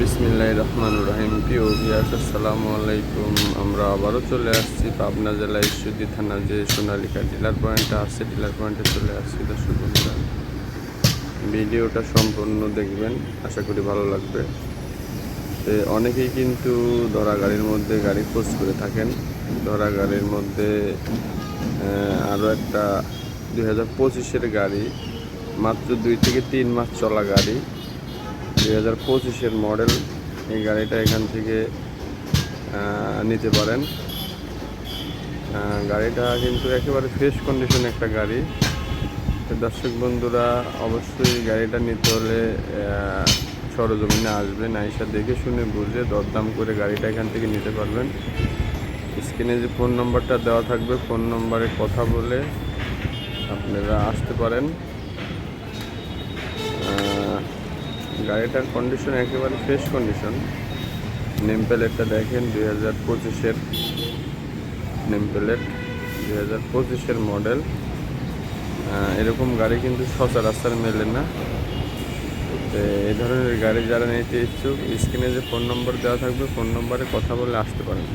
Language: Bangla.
বিসমিল্লাহ রহমান রহিম। প্রিয় ভিয়াস আসসালামু আলাইকুম। আমরা আবারও চলে আসছি পাবনা জেলা ঈশ্বরদী থানা যে সোনালিকা ডিলার পয়েন্টটা আছে ডিলার পয়েন্টে চলে আসছি দর্শক বন্ধুরা। ভিডিওটা সম্পূর্ণ দেখবেন, আশা করি ভালো লাগবে। অনেকেই কিন্তু ধরা গাড়ির মধ্যে গাড়ি খোঁজ করে থাকেন। ধরা গাড়ির মধ্যে আরও একটা দুই হাজার পঁচিশের গাড়ি, মাত্র দুই থেকে তিন মাস চলা গাড়ি। দুই হাজার পঁচিশের মডেল এই গাড়িটা এখান থেকে নিতে পারেন। গাড়িটা কিন্তু একেবারে ফ্রেশ কন্ডিশন একটা গাড়ি। দর্শক বন্ধুরা, অবশ্যই গাড়িটা নিতে হলে সরজমিনে আসবেন, আইসা দেখে শুনে বুঝে দরদাম করে গাড়িটা এখান থেকে নিতে পারবেন। স্ক্রিনে যে ফোন নম্বরটা দেওয়া থাকবে, ফোন নম্বরে কথা বলে আপনারা আসতে পারেন। গাড়িটার কন্ডিশন একেবারে ফ্রেশ কন্ডিশন নেম প্লেটটা দেখেন দুই হাজার পঁচিশের নেম প্লেট দুই হাজার পঁচিশের মডেল এরকম গাড়ি কিন্তু সচরাচর মেলে না। এই ধরনের গাড়ি যারা নিতে ইচ্ছুক স্ক্রিনে যে ফোন নম্বর দেওয়া থাকবে ফোন নম্বরে কথা বলে আসতে পারেন।